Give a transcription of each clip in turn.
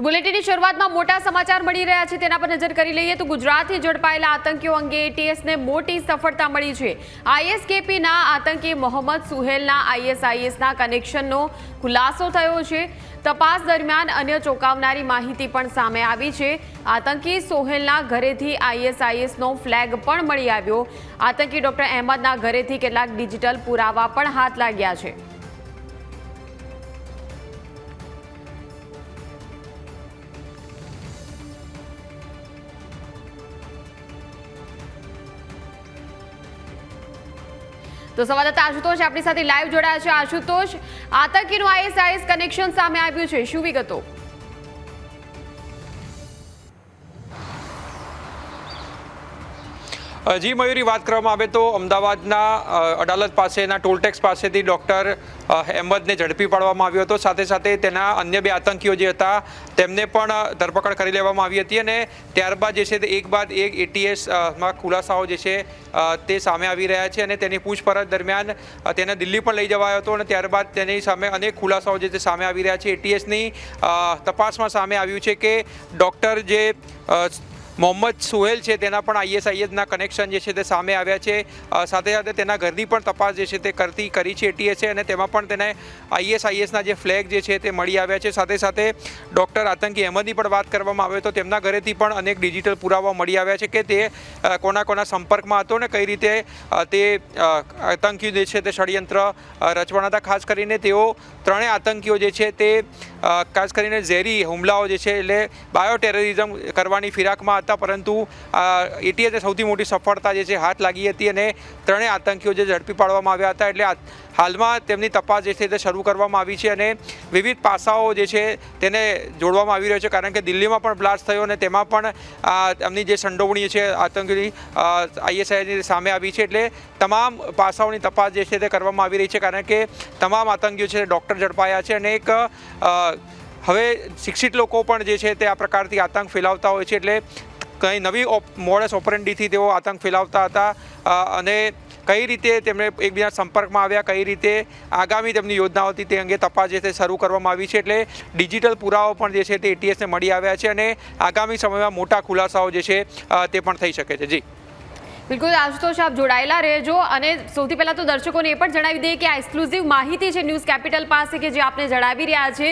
તો બુલેટિનની શરૂઆતમાં મોટા સમાચાર મળી રહ્યા છે, તેના પર નજર કરી લઈએ તો ગુજરાતથી ઝડપાયેલા આતંકીઓ અંગે એટીએસને મોટી સફળતા મળી છે. આઈએસકેપીના આતંકી મોહમ્મદ સુહેલના આઈએસઆઈએસના કનેક્શનનો ખુલાસો થયો છે. તપાસ દરમિયાન અન્ય ચોંકાવનારી માહિતી પણ સામે આવી છે. આતંકી સોહેલના ઘરેથી આઈએસઆઈએસનો ફ્લેગ પણ મળી આવ્યો. આતંકી ડોક્ટર અહેમદના ઘરેથી કેટલાક ડિજિટલ પુરાવા પણ હાથ લાગ્યા છે. તો સંવાદદાતા આશુતોષ આપણી સાથે લાઈવ જોડાયા છે. આશુતોષ, આતંકીનું આઈએસઆઈએસ કનેક્શન સામે આવ્યું છે. શું વિગતો? જી, મયુરી, વાત કરવામાં આવે તો અમદાવાદના અડાલત પાસેના ટોલટેક્સ પાસેથી ડૉક્ટર અહેમદને ઝડપી પાડવામાં આવ્યો હતો. સાથે સાથે તેના અન્ય બે આતંકીઓ જે હતા, તેમને પણ ધરપકડ કરી લેવામાં આવી હતી અને ત્યારબાદ જે છે તે એક બાદ એક એટીએસમાં ખુલાસાઓ જે છે તે સામે આવી રહ્યા છે અને તેની પૂછપરછ દરમિયાન તેને દિલ્હી પણ લઈ જવાયો હતો અને ત્યારબાદ તેની સામે અનેક ખુલાસાઓ જે છે સામે આવી રહ્યા છે. એટીએસની તપાસમાં સામે આવ્યું છે કે ડૉક્ટર જે મોહમ્મદ સુહેલ છે, તેના પણ આઈએસઆઈએસના કનેક્શન જે છે તે સામે આવ્યા છે. સાથે સાથે તેના ઘરની પણ તપાસ જે છે તે કરતી, કરી છે એટીએસે અને તેમાં પણ તેને આઈએસઆઈએસના જે ફ્લેગ જે છે તે મળી આવ્યા છે. સાથે સાથે ડૉક્ટર આતંકી અહેમદની પણ વાત કરવામાં આવે તો તેમના ઘરેથી પણ અનેક ડિજિટલ પુરાવા મળી આવ્યા છે કે તે કોના કોના સંપર્કમાં હતો ને કઈ રીતે તે આતંકીઓ જે છે તે ષડયંત્ર રચવાના હતા. ખાસ કરીને તેઓ ત્રણેય આતંકીઓ જે છે તે ખાસ કરીને ઝેરી હુમલાઓ જે છે એટલે બાયોટેરરિઝમ કરવાની ફિરાકમાં હતા. પરંતુ એટીએસને સૌથી મોટી સફળતા જે છે, હાથ લાગી હતી અને ત્રણેય આતંકીઓ જે ઝડપી પાડવામાં આવ્યા હતા. એટલે હાલમાં તેમની તપાસ જે છે, તે શરૂ કરવામાં આવી છે અને વિવિધ પાસાઓ જે છે, તેને જોડવામાં આવી રહ્યો છે, કારણ કે દિલ્હીમાં પણ બ્લાસ્ટ થયો અને તેમાં પણ એમની જે સંડોવણી છે આતંકી આઈએસઆઈની સામે આવી છે. એટલે તમામ પાસાઓની તપાસ જે છે, તે કરવામાં આવી રહી છે, કારણ કે તમામ આતંકીઓ છે ડૉક્ટર ઝડપાયા છે અને એક હવે શિક્ષિત લોકો પણ જે છે, તે આ પ્રકારથી આતંક ફેલાવતા હોય છે. એટલે કંઈ નવી મોડસ ઓપરેન્ડીથી તેઓ આતંક ફેલાવતા હતા અને કઈ રીતે તેમણે એકબીજા સંપર્કમાં આવ્યા, કઈ રીતે આગામી તેમની યોજનાઓ હતી તે અંગે તપાસ જે છે શરૂ કરવામાં આવી છે, એટલે ડિજિટલ પુરાવો પણ જે છે તે એટીએસને મળી આવ્યા છે અને આગામી સમયમાં મોટા ખુલાસાઓ જે છે તે પણ થઈ શકે છે. જી. બિલકુલ, આશુતોષ, આપ જોડાયેલા રહેજો. અને સૌથી પહેલાં તો દર્શકોને એ પણ જણાવી દઈએ કે આ એક્સક્લુઝિવ માહિતી છે ન્યૂઝ કેપિટલ પાસે કે જે આપને જણાવી રહ્યા છે.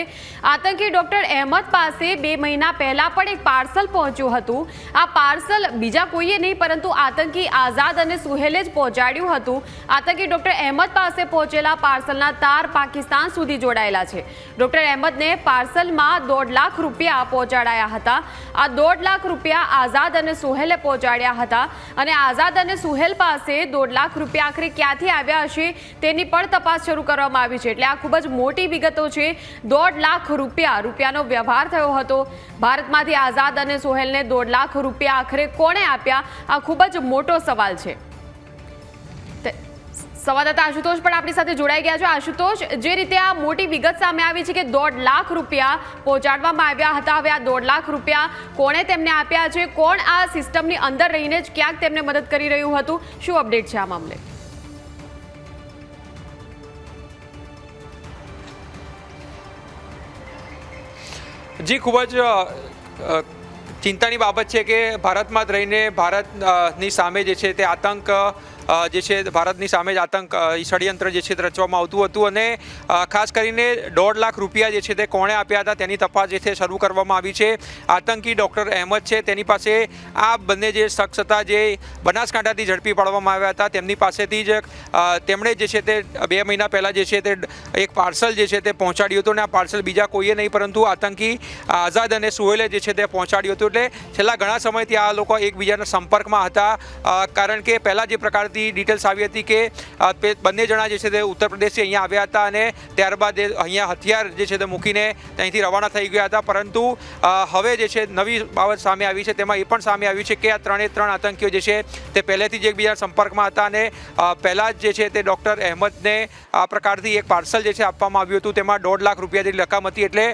આતંકી ડૉક્ટર અહેમદ પાસે બે મહિના પહેલાં પણ એક પાર્સલ પહોંચ્યું હતું. આ પાર્સલ બીજા કોઈએ નહીં, પરંતુ આતંકી આઝાદ અને સુહેલે જ પહોંચાડ્યું હતું. આતંકી ડૉક્ટર અહેમદ પાસે પહોંચેલા પાર્સલના તાર પાકિસ્તાન સુધી જોડાયેલા છે. ડૉક્ટર અહેમદને પાર્સલમાં દોઢ લાખ રૂપિયા પહોંચાડાયા હતા. આ દોઢ લાખ રૂપિયા આઝાદ અને સુહેલે પહોંચાડ્યા હતા અને આઝાદ અને સુહેલ પાસે દોઢ લાખ રૂપિયા આખરે ક્યાંથી આવ્યા હશે તેની પણ તપાસ શરૂ કરવામાં આવી છે. એટલે આ ખૂબ જ મોટી વિગતો છે. દોઢ લાખ રૂપિયા, રૂપિયાનો વ્યવહાર થયો હતો. ભારતમાંથી આઝાદ અને સુહેલને દોઢ લાખ રૂપિયા આખરે કોણે આપ્યા? આ ખૂબ જ મોટો સવાલ છે. સંવાદદાતા આશુતોષ પણ આપણી સાથે જોડાઈ ગયા છે. આશુતોષ, જે રીતે આ મોટી વિગત સામે આવી છે કે દોઢ લાખ રૂપિયા પહોંચાડવામાં આવ્યા હતા, હવે આ દોઢ લાખ રૂપિયા કોણે તેમને આપ્યા છે? કોણ આ સિસ્ટમની અંદર રહીને જ ક્યાંક તેમને મદદ કરી રહ્યું હતું? શું અપડેટ છે આ મામલે? જી, ખૂબ જ ચિંતાની બાબત છે કે ભારતમાં જ રહીને ભારતની સામે જે છે તે આતંક જે છે ભારતની સામે જ આતંક ષડયંત્ર જે છે તે રચવામાં આવતું હતું અને ખાસ કરીને દોઢ લાખ રૂપિયા જે છે તે કોણે આપ્યા હતા તેની તપાસ જે છે શરૂ કરવામાં આવી છે. આતંકી ડૉક્ટર અહેમદ છે તેની પાસે આ બંને જે શખ્સ હતા જે બનાસકાંઠાથી ઝડપી પાડવામાં આવ્યા હતા તેમની પાસેથી જ તેમણે જે છે તે બે મહિના પહેલાં જે છે તે એક પાર્સલ જે છે તે પહોંચાડ્યું હતું અને આ પાર્સલ બીજા કોઈએ નહીં પરંતુ આતંકી આઝાદ અને સુહેલે જે છે તે પહોંચાડ્યું હતું. એટલે છેલ્લા ઘણા સમયથી આ લોકો એકબીજાના સંપર્કમાં હતા કારણ કે પહેલાં જે પ્રકારથી પાસેથી ડિટેલ્સ આવી હતી કે તે બંને જણા જે છે તે ઉત્તર પ્રદેશથી અહીંયા આવ્યા હતા અને ત્યારબાદ અહીંયા હથિયાર જે છે તે મૂકીને ત્યાંથી રવાના થઈ ગયા હતા. પરંતુ હવે જે છે નવી બાબત સામે આવી છે, તેમાં એ પણ સામે આવ્યું છે કે આ ત્રણે ત્રણ આતંકીઓ જે છે તે પહેલેથી જ એકબીજા સંપર્કમાં હતા અને પહેલાં જ જે છે તે ડૉક્ટર અહેમદને આ પ્રકારથી એક પાર્સલ જે છે આપવામાં આવ્યું હતું, તેમાં દોઢ લાખ રૂપિયા જેટલી રકમ હતી એટલે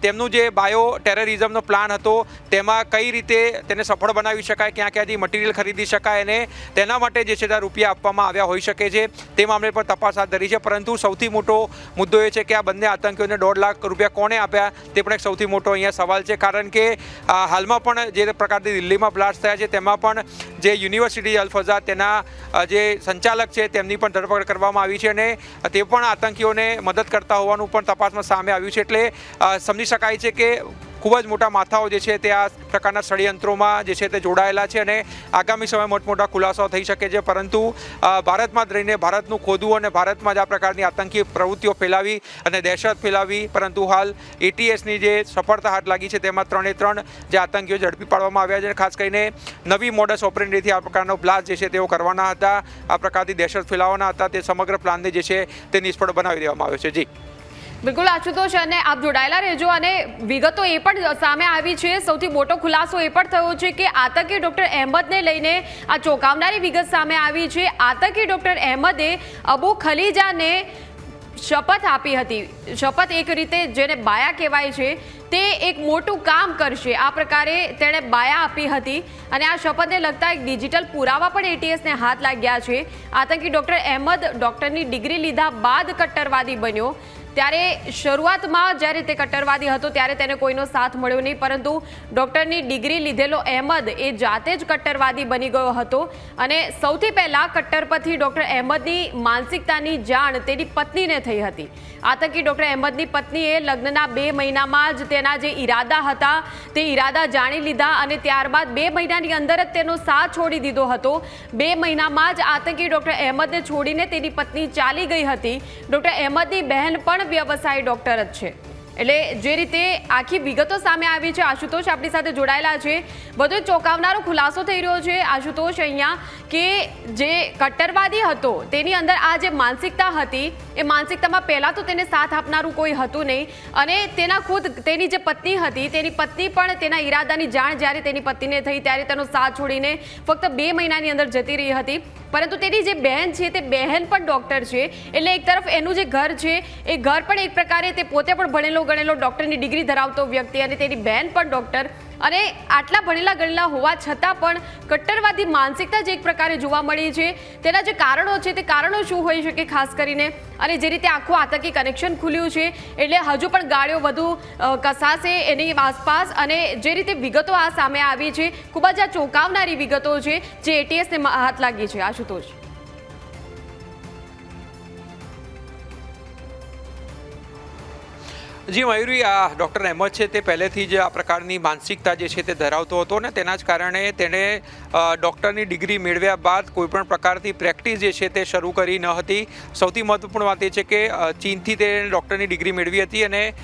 તેમનું જે બાયો ટેરરિઝમનો પ્લાન હતો, તેમાં કઈ રીતે તેને સફળ બનાવી શકાય, ક્યાં ક્યાંથી મટીરિયલ ખરીદી શકાય અને તેના માટે જે છે તે રૂપિયા આપવામાં આવ્યા હોઈ શકે છે. તે મામલે પણ તપાસ હાથ ધરી છે. પરંતુ સૌથી મોટો મુદ્દો એ છે કે આ બંને આતંકીઓને દોઢ લાખ રૂપિયા કોણે આપ્યા? તે પણ એક સૌથી મોટો અહીંયા સવાલ છે. કારણ કે હાલમાં પણ જે પ્રકારની દિલ્હીમાં બ્લાસ્ટ થયા છે, તેમાં પણ જે યુનિવર્સિટી અલફઝા તેના જે સંચાલક છે, તેમની પણ ધરપકડ કરવામાં આવી છે અને તે પણ આતંકીઓને મદદ કરતા હોવાનું પણ તપાસમાં સામે આવ્યું છે. એટલે સમજી શકાય છે કે ખૂબ જ મોટા માથાઓ જે છે તે આ પ્રકારના ષડયંત્રોમાં જે છે તે જોડાયેલા છે અને આગામી સમયમાં મોટમોટા ખુલાસાઓ થઈ શકે છે. પરંતુ ભારતમાં જ રહીને ભારતનું ખોદવું અને ભારતમાં જ આ પ્રકારની આતંકી પ્રવૃત્તિઓ ફેલાવી અને દહેશત ફેલાવી, પરંતુ હાલ એટીએસની જે સફળતા હાથ લાગી છે તેમાં ત્રણે ત્રણ જે આતંકીઓ ઝડપી પાડવામાં આવ્યા છે ખાસ કરીને નવી મોડસ ઓપરેન્ડીથી આ પ્રકારનો બ્લાસ્ટ જે છે તેઓ કરવાના હતા. આ પ્રકારથી દહેશત ફેલાવવાના હતા. તે સમગ્ર પ્લાનને જે છે તે નિષ્ફળ બનાવી દેવામાં આવ્યો છે. જી. બિલકુલ આશુતોષ અને આપ જોડાયેલા રહેજો અને વિગતો એ પણ સામે આવી છે. સૌથી મોટો ખુલાસો એ પણ થયો છે કે આતંકી ડૉક્ટર અહેમદને લઈને આ ચોંકાવનારી વિગત સામે આવી છે. આતંકી ડૉક્ટર અહેમદે અબુ ખલીજાને શપથ આપી હતી. શપથ એક રીતે જેને બાયા કહેવાય છે, તે એક મોટું કામ કરશે. આ પ્રકારે તેણે બાયા આપી હતી અને આ શપથને લગતા એક ડિજિટલ પુરાવા પણ એટીએસને હાથ લાગ્યા છે. આતંકી ડૉક્ટર અહેમદ ડૉક્ટરની ડિગ્રી લીધા બાદ કટ્ટરવાદી બન્યો. ત્યારે શરૂઆતમાં જ્યારે તે કટ્ટરવાદી હતો, ત્યારે તેને કોઈનો સાથ મળ્યો નહીં. પરંતુ ડૉક્ટરની ડિગ્રી લીધેલો અહેમદ એ જાતે જ કટ્ટરવાદી બની ગયો હતો. અને સૌથી પહેલાં કટ્ટરપથી ડૉક્ટર અહેમદની માનસિકતાની જાણ તેની પત્નીને થઈ હતી. આતંકી ડૉક્ટર અહેમદની પત્નીએ લગ્નના બે મહિનામાં જ તેના જે ઈરાદા હતા, તે ઈરાદા જાણી લીધા અને ત્યારબાદ બે મહિનાની અંદર જ તેનો સાથ છોડી દીધો હતો. બે મહિનામાં જ આતંકી ડૉક્ટર અહેમદને છોડીને તેની પત્ની ચાલી ગઈ હતી. ડૉક્ટર અહેમદની બહેન પણ વ્યવસાય ડૉક્ટર જ છે. એટલે જે રીતે આખી વિગતો સામે આવી છે, આશુતોષ આપણી સાથે જોડાયેલા છે. બધો ચોંકાવનારો ખુલાસો થઈ રહ્યો છે, આશુતોષ અહીંયા કે જે કટ્ટરવાદી હતો, તેની અંદર આ જે માનસિકતા હતી, એ માનસિકતામાં પહેલાં તો તેને સાથ આપનારું કોઈ હતું નહીં. અને તેના ખુદ, તેની જે પત્ની હતી, તેની પત્ની પણ તેના ઈરાદાની જાણ જ્યારે તેની પત્નીને થઈ, ત્યારે તેનો સાથ છોડીને ફક્ત બે મહિનાની અંદર જતી રહી હતી. પરંતુ તેની જે બહેન છે, તે બહેન પણ ડૉક્ટર છે. એટલે એક તરફ એનું જે ઘર છે, એ ઘર પણ એક પ્રકારે તે પોતે પણ ભણેલો ગણેલો ડૉક્ટરની ડિગ્રી ધરાવતો વ્યક્તિ અને તેની બહેન પણ ડૉક્ટર. અને આટલા ભણેલા ગણેલા હોવા છતાં પણ કટ્ટરવાદી માનસિકતા જે એક પ્રકારે જોવા મળી છે. તેના જે કારણો છે તે કારણો શું હોઈ શકે ખાસ કરીને? અને જે રીતે આખું આતંકી કનેક્શન ખુલ્યું છે, એટલે હજુ પણ ગાળ્યો વધુ કસાશે એની આસપાસ. અને જે રીતે વિગતો આ સામે આવી છે, ખૂબ જ આ ચોંકાવનારી વિગતો છે, જે એટીએસને હાથ લાગી છે. આશુતોષ. જી, મયુરી, આ ડૉક્ટર અહેમદ છે. તે પહેલેથી જ આ પ્રકારની માનસિકતા જે છે તે ધરાવતો હતો ને તેના જ કારણે તેણે ડૉક્ટરની ડિગ્રી મેળવ્યા બાદ કોઈપણ પ્રકારથી પ્રેક્ટિસ જે છે તે શરૂ કરી ન હતી. સૌથી મહત્વપૂર્ણ વાત એ છે કે ચીનથી તેણે ડૉક્ટરની ડિગ્રી મેળવી હતી અને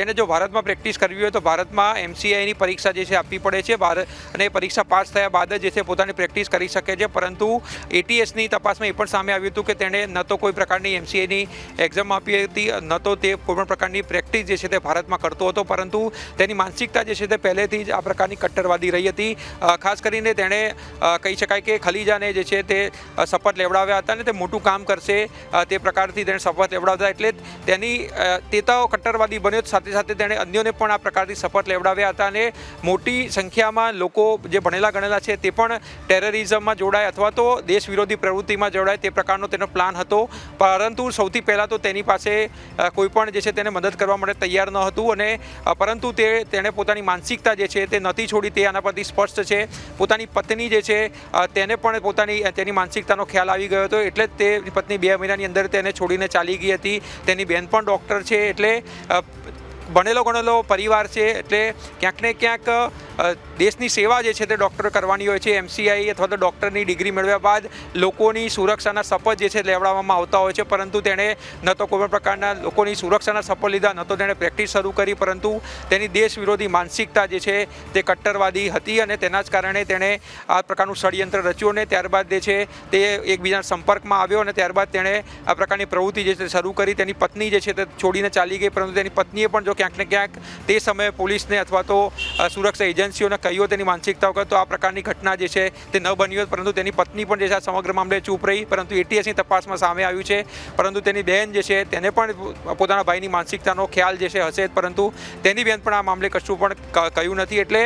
તેણે જો ભારતમાં પ્રેક્ટિસ કરવી હોય તો ભારતમાં એમસીઆઈની પરીક્ષા જે છે આપવી પડે છે. ભારત અને પરીક્ષા પાસ થયા બાદ જ જે છે પોતાની પ્રેક્ટિસ કરી શકે છે. પરંતુ એટીએસની તપાસમાં એ પણ સામે આવ્યું હતું કે તેણે ન તો કોઈ પ્રકારની એમસીઆઈની એક્ઝામ આપી હતી, ન તો તે કોઈપણ પ્રકારની પ્રેક્ટિસ જે છે તે ભારતમાં કરતો હતો, પરંતુ તેની માનસિકતા જે છે તે પહેલેથી જ આ પ્રકારની કટ્ટરવાદી રહી હતી. ખાસ કરીને તેણે કહી શકાય કે ખલીજાને જે છે તે શપથ લેવડાવ્યા હતા અને તે મોટું કામ કરશે. તે પ્રકારથી તેણે શપથ લેવડાવતા એટલે તેની તે તો કટ્ટરવાદી બન્યો સાથે સાથે તેણે અન્યોને પણ આ પ્રકારથી શપથ લેવડાવ્યા હતા અને મોટી સંખ્યામાં લોકો જે ભણેલા ગણેલા છે તે પણ ટેરરિઝમમાં જોડાય અથવા તો દેશ વિરોધી પ્રવૃત્તિમાં જોડાય. તે પ્રકારનો તેનો પ્લાન હતો. પરંતુ સૌથી પહેલાં તો તેની પાસે કોઈ પણ જે છે તેને મદદ કરવા માટે તૈયાર ન હતું અને પરંતુ તે, તેણે પોતાની માનસિકતા જે છે તે નથી છોડી તે આના પરથી સ્પષ્ટ છે. પોતાની પત્ની જે છે તેને પણ પોતાની, તેની માનસિકતાનો ખ્યાલ આવી ગયો હતો. એટલે તે પત્ની બે મહિનાની અંદર તેને છોડીને ચાલી ગઈ હતી. તેની બેન પણ ડૉક્ટર છે. એટલે ભણેલો ગણેલો પરિવાર છે એટલે ક્યાંક ને ક્યાંક દેશની સેવા જે છે તે ડૉક્ટર કરવાની હોય છે એમસીઆઈ અથવા તો ડૉક્ટરની ડિગ્રી મેળવ્યા બાદ લોકોની સુરક્ષાના શપથ જે છે લેવડાવવામાં આવતા હોય છે. પરંતુ તેણે ન તો કોઈપણ પ્રકારના લોકોની સુરક્ષાના શપથ લીધા, ન તો તેણે પ્રેક્ટિસ શરૂ કરી, પરંતુ તેની દેશ વિરોધી માનસિકતા જે છે તે કટ્ટરવાદી હતી અને તેના જ કારણે તેણે આ પ્રકારનું ષડયંત્ર રચ્યું અને ત્યારબાદ જે છે તે એકબીજાના સંપર્કમાં આવ્યો અને ત્યારબાદ તેણે આ પ્રકારની પ્રવૃત્તિ જે છે શરૂ કરી. તેની પત્ની જે છે તે છોડીને ચાલી ગઈ, પરંતુ તેની પત્નીએ પણ જો ક્યાંક ને ક્યાંક તે સમયે પોલીસને અથવા તો સુરક્ષા એજન્સીઓને કહ્યું તેની માનસિકતા વગર તો આ પ્રકારની ઘટના જે છે તે ન બની હોત, પરંતુ તેની પત્ની પણ જે છે આ સમગ્ર મામલે ચૂપ રહી, પરંતુ એટીએસની તપાસમાં સામે આવ્યું છે. પરંતુ તેની બહેન જે છે તેને પણ પોતાના ભાઈની માનસિકતાનો ખ્યાલ જે છે હશે પરંતુ તેની બહેન પણ આ મામલે કશું પણ કહ્યું નથી. એટલે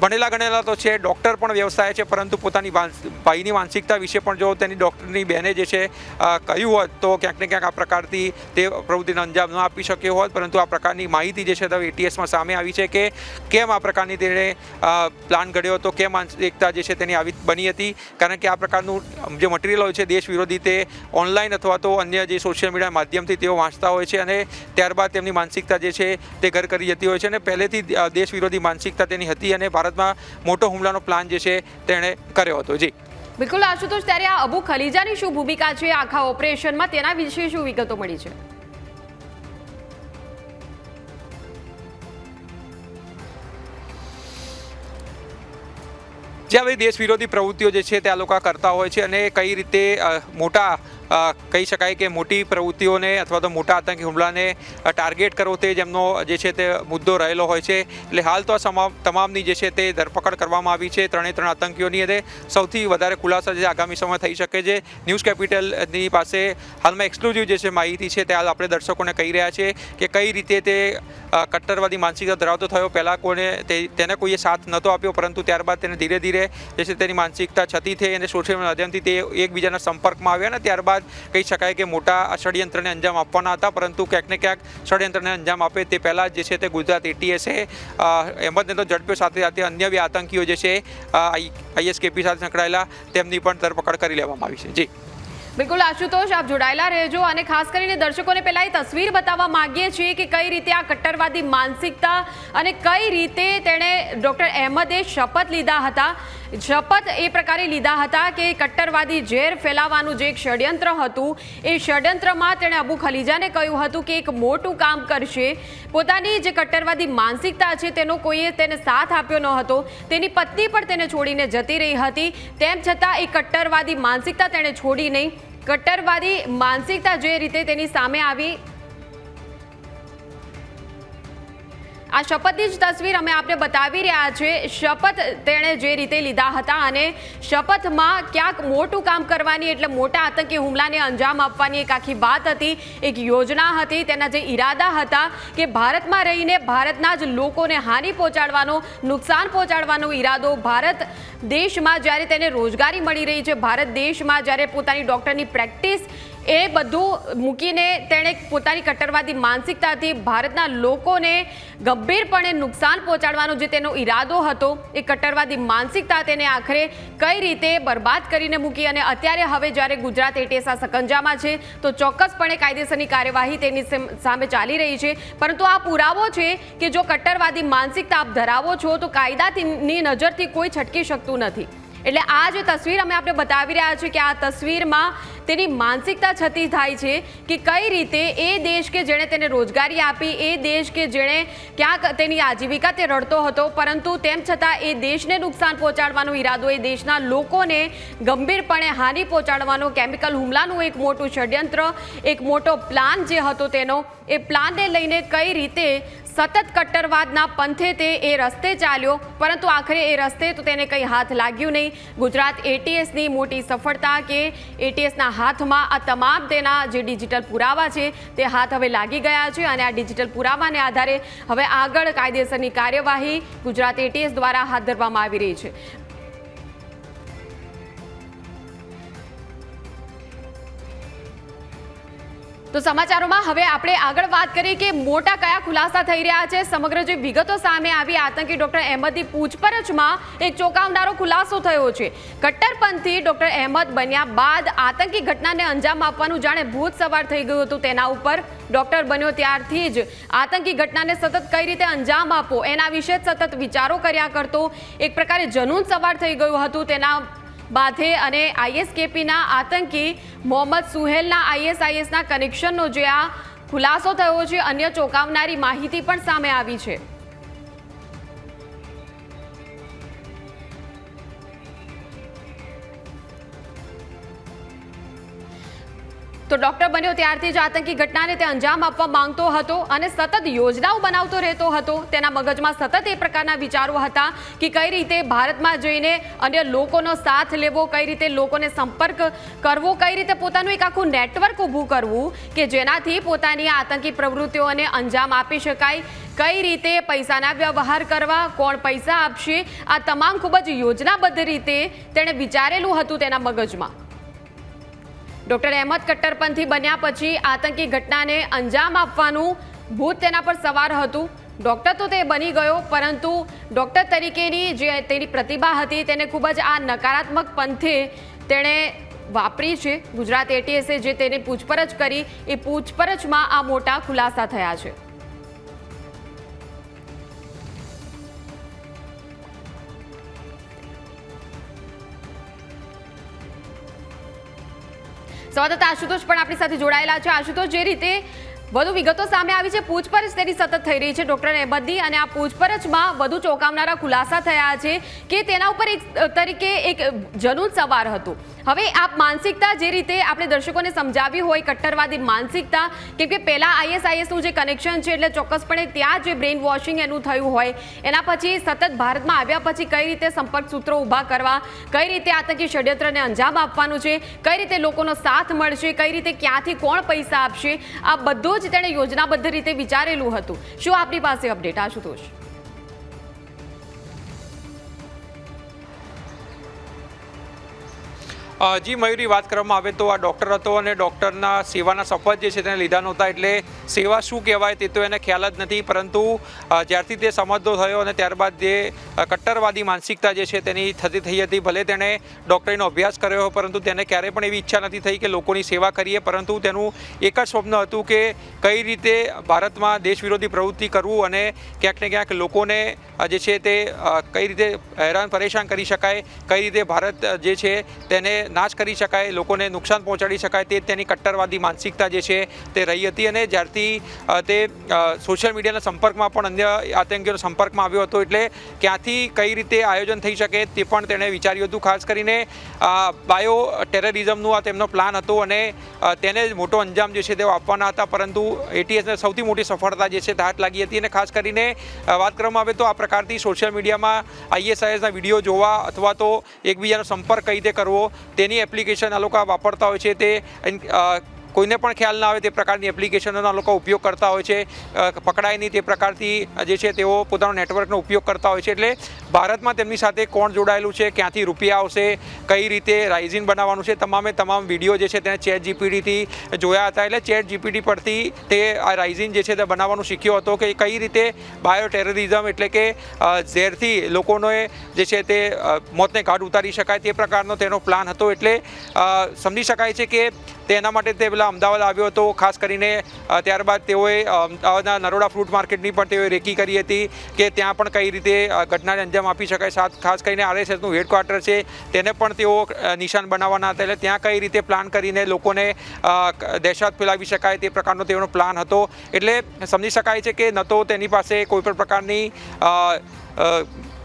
ભણેલા ગણેલા તો છે ડૉક્ટર પણ વ્યવસાય છે, પરંતુ પોતાની ભાઈની માનસિકતા વિશે પણ જો તેની ડૉક્ટરની બહેને જે છે કહ્યું હોત, તો ક્યાંક ને ક્યાંક આ પ્રકારથી તે પ્રવૃત્તિને અંજામ ન આપી શક્યો હોત, પરંતુ આ પ્રકારની માહિતી જે છે તો એટીએસમાં સામે આવી છે કે કેમ આ પ્રકારની તેણે પ્લાન ઘડ્યો હતો, કેમ માનસિકતા જે છે તેની આવી બની હતી, કારણ કે આ પ્રકારનું જે મટીરિયલ હોય છે, દેશ વિરોધી તે ઓનલાઈન અથવા તો અન્ય જે સોશિયલ મીડિયા માધ્યમથી તેઓ વાંચતા હોય છે અને ત્યારબાદ તેમની માનસિકતા જે છે તે ઘર કરી જતી હોય છે અને પહેલેથી દેશ વિરોધી માનસિકતા તેની હતી અને ભારતમાં મોટો હુમલાનો પ્લાન જે છે તેણે કર્યો હતો. જી. બિલકુલ આશુતોષ ત્યારે આ અબુ ખલીજાની શું ભૂમિકા છે? આખા ઓપરેશનમાં તેના વિશે શું વિગતો મળી છે? જે આવી દેશ વિરોધી પ્રવૃત્તિઓ જે છે તે આ લોકો કરતા હોય છે અને કઈ રીતે મોટા કહી શકાય કે મોટી પ્રવૃત્તિઓને અથવા તો મોટા આતંકી હુમલાને ટાર્ગેટ કરવો તે જેમનો જે છે તે મુદ્દો રહેલો હોય છે. એટલે હાલ તો આ તમામ તમામની જે છે તે ધરપકડ કરવામાં આવી છે ત્રણે ત્રણ આતંકીઓની. અને સૌથી વધારે ખુલાસા જે આગામી સમય થઈ શકે છે, ન્યૂઝ કેપિટલની પાસે હાલમાં એક્સક્લુઝિવ જે છે માહિતી છે તે હાલ આપણે દર્શકોને કહી રહ્યા છે કે કઈ રીતે તે કટ્ટરવાદી માનસિકતા ધરાવતો થયો. પહેલાં કોને તેને કોઈએ સાથ નહોતો આપ્યો, પરંતુ ત્યારબાદ તેને ધીરે ધીરે જે છે તેની માનસિકતા છતી થઈ અને સોશિયલ માધ્યમથી તે એકબીજાના સંપર્કમાં આવ્યા અને ત્યારબાદ કહી શકાય કે મોટા ષડયંત્રને અંજામ આપવાના હતા, પરંતુ ક્યાંક ને ક્યાંક ષડયંત્રને અંજામ આપે તે પહેલાં જે છે તે ગુજરાત એટીએસે અહેમદનગર તો ઝડપ્યો, સાથે સાથે અન્ય બે આતંકીઓ જે છે આઈએસકેપી સાથે સંકળાયેલા, તેમની પણ ધરપકડ કરી લેવામાં આવી છે. જી. બિલકુલ, આશુતોષ, આપ જોડાયેલા રહેજો અને ખાસ કરીને દર્શકોને પહેલા એ તસવીર બતાવવા માંગીએ છીએ કે કઈ રીતે આ કટ્ટરવાદી માનસિકતા અને કઈ રીતે તેણે ડૉક્ટર અહેમદે શપથ લીધા હતા. શપથ એ પ્રકારે લીધા હતા કે કટ્ટરવાદી ઝેર ફેલાવવાનું જે એક ષડયંત્ર હતું, એ ષડયંત્રમાં તેણે અબુ ખલીજાને કહ્યું હતું કે એક મોટું કામ કરશે. પોતાની જે કટ્ટરવાદી માનસિકતા છે, તેનો કોઈએ તેને સાથ આપ્યો ન હતો. તેની પત્ની પણ તેને છોડીને જતી રહી હતી. તેમ છતાં એ કટ્ટરવાદી માનસિકતા તેણે છોડી નહીં. કટ્ટરવાદી માનસિકતા જે રીતે તેની સામે આવી આ શપથની જ તસવીર અમે આપને બતાવી રહ્યા છે. શપથ તેણે જે રીતે લીધા હતા અને શપથમાં ક્યાંક મોટું કામ કરવાની એટલે મોટા આતંકી હુમલાને અંજામ આપવાની એક આખી વાત હતી, એક યોજના હતી. તેના જે ઈરાદા હતા કે ભારતમાં રહીને ભારતના જ લોકોને હાનિ પહોંચાડવાનો, નુકસાન પહોંચાડવાનો ઈરાદો ભારત દેશમાં જ્યારે તેને રોજગારી મળી રહી છે, ભારત દેશમાં જ્યારે પોતાની ડૉક્ટરની પ્રેક્ટિસ એ બધું મૂકીને તેણે પોતાની કટ્ટરવાદી માનસિકતાથી ભારતના લોકોને ગંભીરપણે નુકસાન પહોંચાડવાનો જે તેનો ઈરાદો હતો, એ કટ્ટરવાદી માનસિકતા તેને આખરે કઈ રીતે બરબાદ કરીને મૂકી અને અત્યારે હવે જ્યારે ગુજરાત એટીએસ આ સકંજામાં છે, તો ચોક્કસપણે કાયદેસરની કાર્યવાહી તેની સામે ચાલી રહી છે. પરંતુ આ પુરાવો છે કે જો કટ્ટરવાદી માનસિકતા આપ ધરાવો છો, તો કાયદાની નજરથી કોઈ છટકી શકતું નથી. એટલે આ જે તસવીર અમે આપણે બતાવી રહ્યા છીએ કે આ તસવીરમાં તેની માનસિકતા છતી થાય છે કે કઈ રીતે એ દેશ કે જેણે તેને રોજગારી આપી, એ દેશ કે જેણે ક્યાંક તેની આજીવિકા તે રડતો હતો, પરંતુ તેમ છતાં એ દેશને નુકસાન પહોંચાડવાનો ઈરાદો, એ દેશના લોકોને ગંભીરપણે હાનિ પહોંચાડવાનો કેમિકલ હુમલાનું એક મોટું ષડયંત્ર, એક મોટો પ્લાન જે હતો તેનો, એ પ્લાનને લઈને કઈ રીતે સતત કટ્ટરવાદના પંથે તે એ રસ્તે ચાલ્યો, પરંતુ આખરે એ રસ્તે તો તેને કંઈ હાથ લાગ્યું નહીં. ગુજરાત એટીએસની મોટી સફળતા કે એટીએસના હાથમાં આ તમામ તેના જે ડિજિટલ પુરાવા છે તે હાથ હવે લાગી ગયા છે અને આ ડિજિટલ પુરાવાને આધારે હવે આગળ કાયદેસરની કાર્યવાહી ગુજરાત એટીએસ દ્વારા હાથ ધરવામાં આવી રહી છે. તો સમાચારોમાં હવે આપણે આગળ વાત કરીએ કે મોટા કયા ખુલાસા થઈ રહ્યા છે. સમગ્ર જે વિગતો સામે આવી આતંકી ડોક્ટર અહેમદની પૂછપરછમાં એક ચોંકાવનારો ખુલાસો થયો છે. કટ્ટરપંથી ડોક્ટર અહેમદ બન્યા બાદ આતંકી ઘટનાને અંજામ આપવાનું જાણે ભૂત સવાર થઈ ગયું હતું. તેના ઉપર ડોક્ટર બન્યો ત્યારથી જ આતંકી ઘટનાને સતત કઈ રીતે અંજામ આપો એના વિશે સતત વિચારો કર્યા કરતો એક પ્રકારે જનૂન સવાર થઈ ગયું હતું. તેના બાધે અને આઈએસકેપીના આતંકી મોહમ્મદ સુહેલના આઈએસઆઈએસના કનેક્શનનો જે આ ખુલાસો થયો છે, અન્ય ચોંકાવનારી માહિતી પણ સામે આવી છે. તો ડોક્ટર બન્યો ત્યારથી જ આતંકી ઘટનાને તે અંજામ આપવા માંગતો હતો અને સતત યોજનાઓ બનાવતો રહેતો હતો. તેના મગજમાં સતત એ પ્રકારના વિચારો હતા કે કઈ રીતે ભારતમાં જઈને અન્ય લોકોનો સાથ લેવો, કઈ રીતે લોકોને સંપર્ક કરવો, કઈ રીતે પોતાનું એક આખું નેટવર્ક ઊભું કરવું કે જેનાથી પોતાની આતંકી પ્રવૃત્તિઓને અંજામ આપી શકાય, કઈ રીતે પૈસાના વ્યવહાર કરવા, કોણ પૈસા આપશે, આ તમામ ખૂબ જ યોજનાબદ્ધ રીતે તેણે વિચારેલું હતું તેના મગજમાં. ડોક્ટર અહેમદ કટ્ટરપંથી બન્યા પછી આતંકી ઘટનાને અંજામ આપવાનું ભૂત તેના પર સવાર હતું. ડોક્ટર તો તે બની ગયો, પરંતુ ડોક્ટર તરીકેની જે તેની પ્રતિભા હતી તેને ખૂબ જ આ નકારાત્મક પંથે તેણે વાપરી છે. ગુજરાત એટીએસે જે તેની પૂછપરછ કરી, એ પૂછપરછમાં આ મોટા ખુલાસા થયા છે. સંવાદદાતા આશુતોષ પણ આપણી સાથે જોડાયેલા છે. આશુતોષ જે રીતે વધુ વિગતો સામે આવી છે. પૂછપરછ તેની સતત થઈ રહી છે ડોક્ટર અહેમદની અને આ પૂછપરછમાં વધુ ચોંકાવનારા ખુલાસા થયા છે કે તેના ઉપર એક તરીકે એક જનૂન સવાર હતું. હવે આ માનસિકતા જે રીતે આપણે દર્શકોને સમજાવી હોય, કટ્ટરવાદી માનસિકતા કેમ કે પહેલા આઈએસઆઈએસનું જે કનેક્શન છે એટલે ચોક્કસપણે ત્યાં જે બ્રેઇન વોશિંગ એનું થયું હોય, એના પછી સતત ભારતમાં આવ્યા પછી કઈ રીતે સંપર્ક સૂત્રો ઊભા કરવા, કઈ રીતે આતંકી ષડયંત્રને અંજામ આપવાનું છે, કઈ રીતે લોકોનો સાથ મળશે, કઈ રીતે ક્યાંથી કોણ પૈસા આપશે, આ બધું જ તેણે યોજનાબદ્ધ રીતે વિચારેલું હતું. શું આપની પાસે અપડેટ? આશુતોષ. જી, મયુરી વાત કરવામાં આવે તો આ ડૉક્ટર હતો અને ડૉક્ટરના સેવાના શપથ જે છે તેને લીધા નહોતા એટલે સેવા શું કહેવાય તે તો એને ખ્યાલ જ નથી. પરંતુ જ્યારથી તે સમજતો થયો અને ત્યારબાદ જે કટ્ટરવાદી માનસિકતા જે છે તેની થતી થઈ હતી, ભલે તેણે ડૉક્ટરીનો અભ્યાસ કર્યો પરંતુ તેને ક્યારેય પણ એવી ઈચ્છા નથી થઈ કે લોકોની સેવા કરીએ. પરંતુ તેનું એક જ સ્વપ્ન હતું કે કઈ રીતે ભારતમાં દેશ વિરોધી પ્રવૃત્તિ કરવું અને ક્યાંક ને ક્યાંક લોકોને જે છે તે કઈ રીતે હેરાન પરેશાન કરી શકાય, કઈ રીતે ભારત જે છે તેને નાશ કરી શકાય, લોકોને નુકસાન પહોંચાડી શકાય તે તેની કટ્ટરવાદી માનસિકતા જે છે તે રહી હતી અને જ્યારથી તે સોશિયલ મીડિયાના સંપર્કમાં પણ અન્ય આતંકીઓના સંપર્કમાં આવ્યો હતો એટલે ક્યાંથી કઈ રીતે આયોજન થઈ શકે તે પણ તેણે વિચાર્યું હતું. ખાસ કરીને બાયો ટેરરિઝમનું આ તેમનો પ્લાન હતો અને તેને જ મોટો અંજામ જે છે તેઓ આપવાના હતા. પરંતુ એટીએસને સૌથી મોટી સફળતા જે છે તે હાથ લાગી હતી અને ખાસ કરીને વાત કરવામાં આવે તો આ પ્રકારથી સોશિયલ મીડિયામાં આઈએસઆઈએસના વીડિયો જોવા અથવા તો એકબીજાનો સંપર્ક કઈ રીતે કરવો તેની એપ્લિકેશન આ લોકો વાપરતા હોય છે તે કોઈને પણ ખ્યાલ ના આવે તે પ્રકારની એપ્લિકેશનોના લોકો ઉપયોગ કરતા હોય છે. પકડાય નહીં તે પ્રકારથી જે છે તેઓ પોતાનો નેટવર્કનો ઉપયોગ કરતા હોય છે. એટલે ભારતમાં તેમની સાથે કોણ જોડાયેલું છે, ક્યાંથી રૂપિયા આવશે, કઈ રીતે રાઇઝિન બનાવવાનું છે, તમામે તમામ વીડિયો જે છે તેને ચેટ જીપીટીથી જોયા હતા. એટલે ચેટ જીપીટી પરથી તે, આ રાઇઝિન જે છે તે બનાવવાનું શીખ્યો હતો કે કઈ રીતે બાયો ટેરરિઝમ એટલે કે ઝેરથી લોકોને જે છે તે મોતને ઘાટ ઉતારી શકાય તે પ્રકારનો તેનો પ્લાન હતો. એટલે સમજી શકાય છે કે તેના માટે તે પેલા અમદાવાદ આવ્યો હતો, ખાસ કરીને ત્યારબાદ તેઓએ અમદાવાદના નરોડા ફ્રૂટ માર્કેટની પણ તેઓએ રેકી કરી હતી કે ત્યાં પણ કઈ રીતે ઘટનાને અંજામ આપી શકાય. સાથ, ખાસ કરીને આરએસએસનું હેડક્વાર્ટર છે, તેને પણ તેઓ નિશાન બનાવવાના હતા. એટલે ત્યાં કઈ રીતે પ્લાન કરીને લોકોને દહેશત ફેલાવી શકાય તે પ્રકારનો તેઓનો પ્લાન હતો. એટલે સમજી શકાય છે કે ન તો તેની પાસે કોઈ પણ પ્રકારની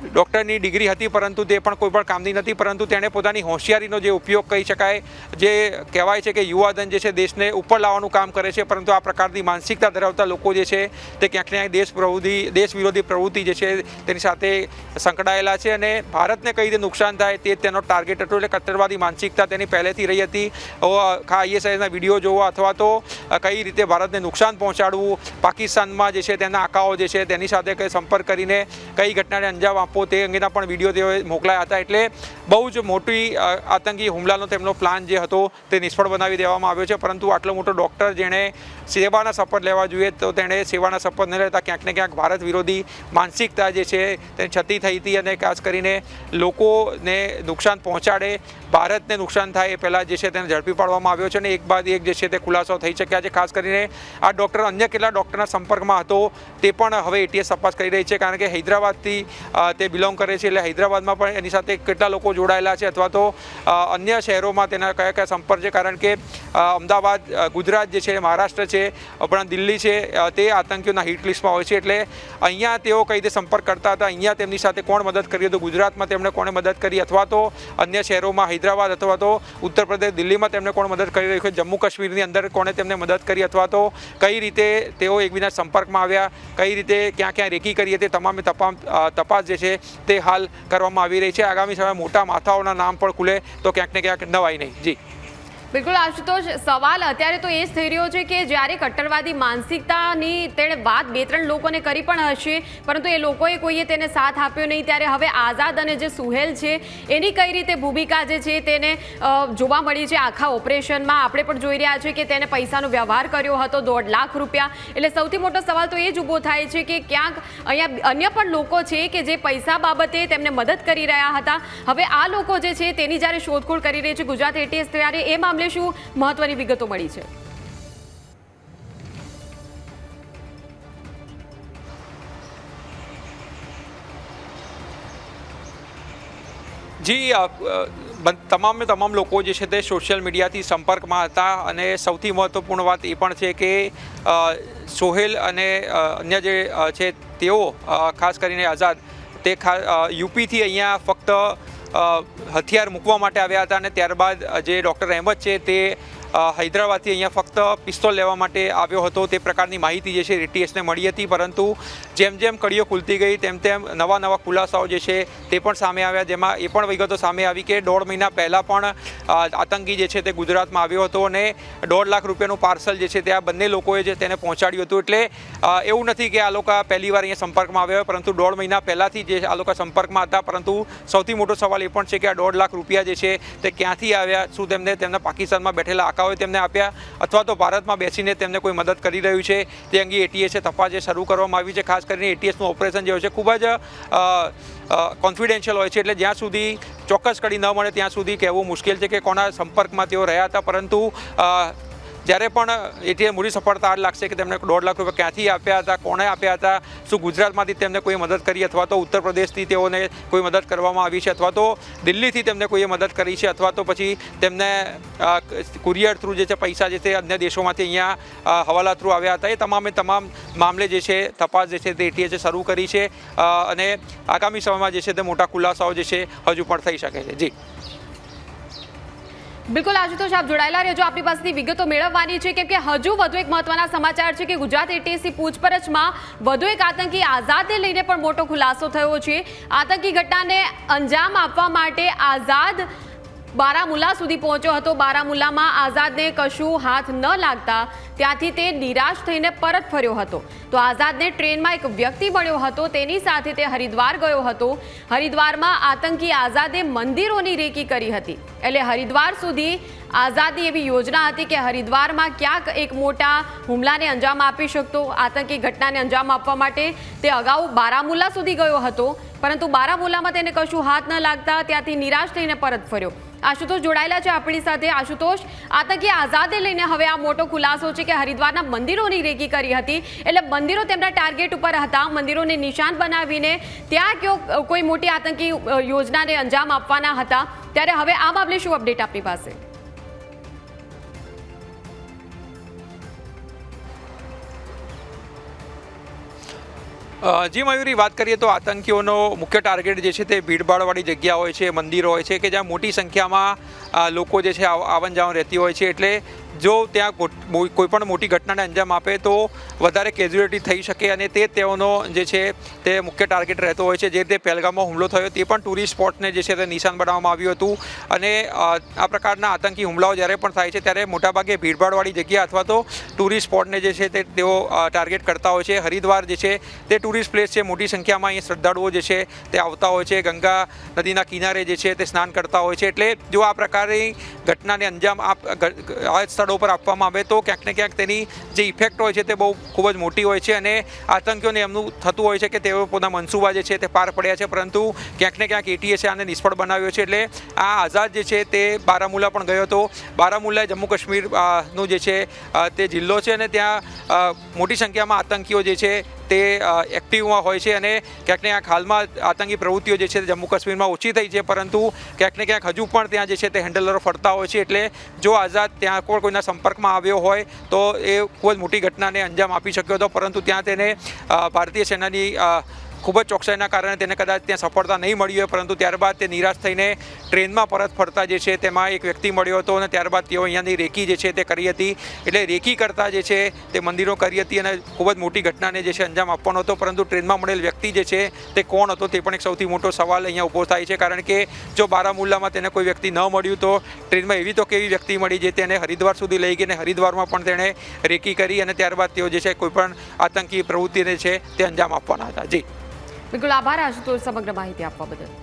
ડૉક્ટરની ડિગ્રી હતી, પરંતુ તે પણ કોઈ પણ કામની નથી, પરંતુ તેણે પોતાની હોશિયારીનો જે ઉપયોગ કહી શકાય, જે કહેવાય છે કે યુવાધન જે છે દેશને ઉપર લાવવાનું કામ કરે છે, પરંતુ આ પ્રકારની માનસિકતા ધરાવતા લોકો જે છે, તે ક્યાંક ક્યાંય દેશ પ્રવૃત્તિ, દેશ વિરોધી પ્રવૃત્તિ જે છે, તેની સાથે સંકળાયેલા છે અને ભારતને કઈ રીતે નુકસાન થાય તે તેનો ટાર્ગેટ હતો, એટલે કટ્ટરવાદી માનસિકતા તેની પહેલેથી રહી હતી. આઈએસઆઈના વીડિયો જોવા અથવા તો કઈ રીતે ભારતને નુકસાન પહોંચાડવું, પાકિસ્તાનમાં જે છે તેના આકાઓ જે છે તેની સાથે કંઈ સંપર્ક કરીને કઈ ઘટનાને અંજામ આપવો તે અંગેના પણ વીડિયો તેઓએ મોકલાયા હતા એટલે બહુ જ મોટી આતંકી હુમલાનો તેમનો પ્લાન જે હતો તે નિષ્ફળ બનાવી દેવામાં આવ્યો છે. પરંતુ આટલો મોટો ડૉક્ટર જેણે સેવાના શપથ લેવા જોઈએ તો તેણે સેવાના શપથ ન લેતા ક્યાંક ને ક્યાંક ભારત વિરોધી માનસિકતા જે છે તે છતી થઈ હતી અને ખાસ કરીને લોકોને નુકસાન પહોંચાડે, ભારતને નુકસાન થાય એ પહેલાં જે છે તેને ઝડપી પાડવામાં આવ્યો છે અને એક બાદ એક જે છે તે ખુલાસો થઈ શક્યા છે. ખાસ કરીને આ ડૉક્ટર અન્ય કેટલા ડૉક્ટરના સંપર્કમાં હતો તે પણ હવે એટીએસ તપાસ કરી રહી છે. કારણ કે હૈદરાબાદથી તે બિલોંગ કરે છે. એટલે હૈદરાબાદમાં પણ એની સાથે કેટલા લોકો જોડાયેલા છે અથવા તો અન્ય શહેરોમાં તેના કયા કયા સંપર્ક છે? કારણ કે અમદાવાદ ગુજરાત જે છે, મહારાષ્ટ્ર છે ઉપરાંત દિલ્હી છે તે આતંકીઓના હિટ લિસ્ટમાં હોય છે. એટલે અહીંયા તેઓ કઈ રીતે સંપર્ક કરતા હતા? અહીંયા તેમની સાથે કોણ મદદ કરી? હતું ગુજરાતમાં તેમણે કોણે મદદ કરી? અથવા તો અન્ય શહેરોમાં હૈદરાબાદ અથવા તો ઉત્તર પ્રદેશ, દિલ્હીમાં તેમને કોણ મદદ કરી રહ્યું છે? જમ્મુ કાશ્મીરની અંદર કોણે તેમને મદદ કરી? અથવા તો કઈ રીતે તેઓ એકબીજા સંપર્કમાં આવ્યા? કઈ રીતે ક્યાં ક્યાં રેકી કરી હતી? તમામ તપાસ જે છે તે હાલ કરવામાં આવી રહી છે. આગામી સમયમાં મોટા માથાઓના નામ પણ ખુલે તો ક્યાંક ને ક્યાંક નવાઈ નહીં. જી. બિલકુલ, આશુતોષ, સવાલ. અત્યારે તો એ જ થઈ રહ્યો છે કે જ્યારે કટ્ટરવાદી માનસિકતાની તેણે વાત બે ત્રણ લોકોને કરી પણ હશે, પરંતુ એ લોકોએ કોઈએ તેને સાથ આપ્યો નહીં. ત્યારે હવે આઝાદ અને જે સુહેલ છે, એની કઈ રીતે ભૂમિકા જે છે તેને જોવા મળી છે આખા ઓપરેશનમાં? આપણે પણ જોઈ રહ્યા છીએ કે તેને પૈસાનો વ્યવહાર કર્યો હતો, દોઢ લાખ રૂપિયા. એટલે સૌથી મોટો સવાલ તો એ જ ઊભો થાય છે કે ક્યાંક અહીંયા અન્ય પણ લોકો છે કે જે પૈસા બાબતે તેમને મદદ કરી રહ્યા હતા. હવે આ લોકો જે છે તેની જ્યારે શોધખોળ કરી રહી છે ગુજરાત એટીએસ ત્યારે એ મામલે શું મહત્વની વિગતો મળી છે? જી તમામે તમામ લોકો જે છે તે સોશિયલ મીડિયાથી સંપર્કમાં હતા અને સૌથી મહત્વપૂર્ણ વાત એ પણ છે કે સોહેલ અને અન્ય જે છે તેઓ ખાસ કરીને આઝાદ, તે ખા યુપીથી અહીંયા ફક્ત હથિયાર મૂકવા માટે આવ્યા હતા અને ત્યારબાદ જે ડૉક્ટર અહેમદ છે તે હૈદરાબાદથી અહીંયા ફક્ત પિસ્તોલ લેવા માટે આવ્યો હતો. તે પ્રકારની માહિતી જે છે એટીએસને મળી હતી, પરંતુ જેમ જેમ કડીઓ ખુલતી ગઈ, તેમ તેમ નવા નવા ખુલાસાઓ જે છે તે પણ સામે આવ્યા, જેમાં એ પણ વિગતો સામે આવી કે દોઢ મહિના પહેલાં પણ આતંકી જે છે તે ગુજરાતમાં આવ્યો હતો અને દોઢ લાખ રૂપિયાનું પાર્સલ જે છે તે આ બંને લોકોએ જે તેને પહોંચાડ્યું હતું. એટલે એવું નથી કે આ લોકો પહેલી અહીંયા સંપર્કમાં આવ્યા હોય, પરંતુ દોઢ મહિના પહેલાંથી જે આ લોકો સંપર્કમાં હતા, પરંતુ સૌથી મોટો સવાલ એ પણ છે કે આ દોઢ લાખ રૂપિયા જે છે તે ક્યાંથી આવ્યા, શું તેમને તેમના પાકિસ્તાનમાં બેઠેલા આકાઓએ તેમને આપ્યા અથવા તો ભારતમાં બેસીને તેમને કોઈ મદદ કરી રહ્યું છે. તે અંગે એટીએસે તપાસ જે શરૂ કરવામાં આવી છે, ખાસ કરીને એટીએસનું ઓપરેશન જે હોય છે, ખૂબ જ કોન્ફિડેન્શિયલ હોય છે. એટલે જ્યાં સુધી ચોક્કસ કડી ન મળે, ત્યાં સુધી કહેવું મુશ્કેલ છે કે કોના સંપર્કમાં તેઓ રહ્યા હતા. પરંતુ જ્યારે પણ એટીએ મૂડી સફળતા આ લાગશે કે તેમને દોઢ લાખ રૂપિયા ક્યાંથી આપ્યા હતા, કોણે આપ્યા હતા, શું ગુજરાતમાંથી તેમને કોઈ મદદ કરી અથવા તો ઉત્તર પ્રદેશથી તેઓને કોઈ મદદ કરવામાં આવી છે અથવા તો દિલ્હીથી તેમને કોઈએ મદદ કરી છે અથવા તો પછી તેમને કુરિયર થ્રુ જે છે પૈસા જે છે અન્ય દેશોમાંથી અહીંયા હવાલા થ્રુ આવ્યા હતા. એ તમામે તમામ મામલે જે છે, તપાસ જે છે તે એટીએસે શરૂ કરી છે અને આગામી સમયમાં જે છે તે મોટા ખુલાસાઓ જે છે હજુ પણ થઈ શકે છે. જી. બિલકુલ, આશુતોષ, આપ જોડાયેલા રહેજો. આપણી પાસેથી વિગતો મેળવવાની છે કેમ કે હજુ વધુ એક મહત્વના સમાચાર છે કે ગુજરાત એટીએસની પૂછપરછમાં વધુ એક આતંકી આઝાદને લઈને પણ મોટો ખુલાસો થયો છે. આતંકી ઘટનાને અંજામ આપવા માટે આઝાદ બારામુલા સુધી પહોંચ્યો હતો. બારામુલામાં આઝાદને કશું હાથ ન લાગતા ત્યાંથી તે નિરાશ થઈને પરત ફર્યો હતો. તો આઝાદને ટ્રેનમાં એક વ્યક્તિ મળ્યો હતો, તેની સાથે તે હરિદ્વાર ગયો હતો. હરિદ્વારમાં આતંકી આઝાદે મંદિરોની રેકી કરી હતી. એટલે હરિદ્વાર સુધી આઝાદની એવી યોજના હતી કે હરિદ્વારમાં ક્યાંક એક મોટા હુમલાને અંજામ આપી શકતો, આતંકી ઘટનાને અંજામ આપવા માટે તે અગાઉ બારામુલ્લા સુધી ગયો હતો. પરંતુ બારામુલ્લામાં તેને કશું હાથ ન લાગતા ત્યાંથી નિરાશ થઈને પરત ફર્યો. આશુતોષ જોડાયેલા છે આપણી સાથે. આશુતોષ, આતંકી આઝાદે લઈને હવે આ મોટો ખુલાસો છે કે હરિદ્વારના મંદિરોની રેકી કરી હતી. એટલે મંદિરો તેમના ટાર્ગેટ ઉપર હતા. મંદિરોને નિશાન બનાવીને ત્યાં કયો કોઈ મોટી આતંકી યોજનાને અંજામ આપવાના હતા. ત્યારે હવે આ મામલે શું અપડેટ આપની પાસે? જી મયુરી, વાત કરીએ તો આતંકીઓનો મુખ્ય ટાર્ગેટ જે છે તે ભીડભાડવાળી જગ્યા હોય છે, મંદિરો હોય છે કે જ્યાં મોટી સંખ્યામાં લોકો જે છે આવ- આવન જાવન રહેતી હોય છે. એટલે જો ત્યાં કોઈ પણ મોટી ઘટનાને અંજામ આપે તો વધારે કેઝ્યુઅલિટી થઈ શકે અને તે તેઓનો જે છે તે મુખ્ય ટાર્ગેટ રહેતો હોય છે. જે રીતે પહેલગામમાં હુમલો થયો તે પણ ટુરિસ્ટ સ્પોટને જે છે તે નિશાન બનાવવામાં આવ્યું હતું. અને આ પ્રકારના આતંકી હુમલાઓ જ્યારે પણ થાય છે ત્યારે મોટાભાગે ભીડભાડવાળી જગ્યા અથવા તો ટુરિસ્ટ સ્પોટને જે છે તે તેઓ ટાર્ગેટ કરતા હોય છે. હરિદ્વાર જે છે તે ટુરિસ્ટ પ્લેસ છે. મોટી સંખ્યામાં અહીં શ્રદ્ધાળુઓ જે છે તે આવતા હોય છે. ગંગા નદીના કિનારે જે છે તે સ્નાન કરતા હોય છે. એટલે જો આ પ્રકારની ઘટનાને અંજામ આપ સ્થળો પર આપવામાં આવે તો ક્યાંક ને ક્યાંક તેની જે ઇફેક્ટ હોય છે તે બહુ ખૂબ જ મોટી હોય છે અને આતંકીઓને એમનું થતું હોય છે કે તેઓ પોતાના મનસૂબા જે છે તે પાર પડ્યા છે, પરંતુ ક્યાંક ને ક્યાંક એટીએસે આને નિષ્ફળ બનાવ્યો છે એટલે આ આઝાદ જે છે તે બારામુલા પણ ગયો હતો. બારામુલા જમ્મુ કાશ્મીરનું જે છે તે જિલ્લો છે અને ત્યાં મોટી સંખ્યામાં આતંકીઓ જે છે તે એક્ટિવમાં હોય છે અને ક્યાંક ને ક્યાંક હાલમાં આતંકી પ્રવૃત્તિઓ જે છે તે જમ્મુ કાશ્મીરમાં ઓછી થઈ છે, પરંતુ ક્યાંક ને ક્યાંક હજુ પણ ત્યાં જે છે તે હેન્ડલરો ફરતા હોય છે. એટલે જો આઝાદ ત્યાં કોઈ કોઈના સંપર્કમાં આવ્યો હોય, તો એ ખૂબ જ મોટી ઘટનાને અંજામ આપી શક્યો હતો, પરંતુ ત્યાં તેને ભારતીય સેનાની ખૂબ જ ચોકસાઈના કારણે તેને કદાચ ત્યાં સફળતા નહીં મળી હોય, પરંતુ ત્યારબાદ તે નિરાશ થઈને ટ્રેનમાં પરત ફરતા જે છે તેમાં એક વ્યક્તિ મળ્યો હતો અને ત્યારબાદ તેઓ અહીંયાની રેકી જે છે તે કરી હતી. એટલે રેકી કરતા જે છે તે મંદિરો કરી હતી અને ખૂબ જ મોટી ઘટનાને જે છે અંજામ આપવાનો હતો, પરંતુ ટ્રેનમાં મળેલ વ્યક્તિ જે છે તે કોણ હતો તે પણ એક સૌથી મોટો સવાલ અહીંયા ઊભો થાય છે. કારણ કે જો બારામુલ્લામાં તેને કોઈ વ્યક્તિ ન મળ્યું તો ટ્રેનમાં એવી તો કેવી વ્યક્તિ મળી જે તેને હરિદ્વાર સુધી લઈ ગઈ અને હરિદ્વારમાં પણ તેણે રેકી કરી અને ત્યારબાદ તેઓ જે છે કોઈપણ આતંકી પ્રવૃત્તિને છે તે અંજામ આપવાના હતા. જી. બિલકુલ આભાર. આશુતોષ સમગ્ર માહિતી આપવા બદલ.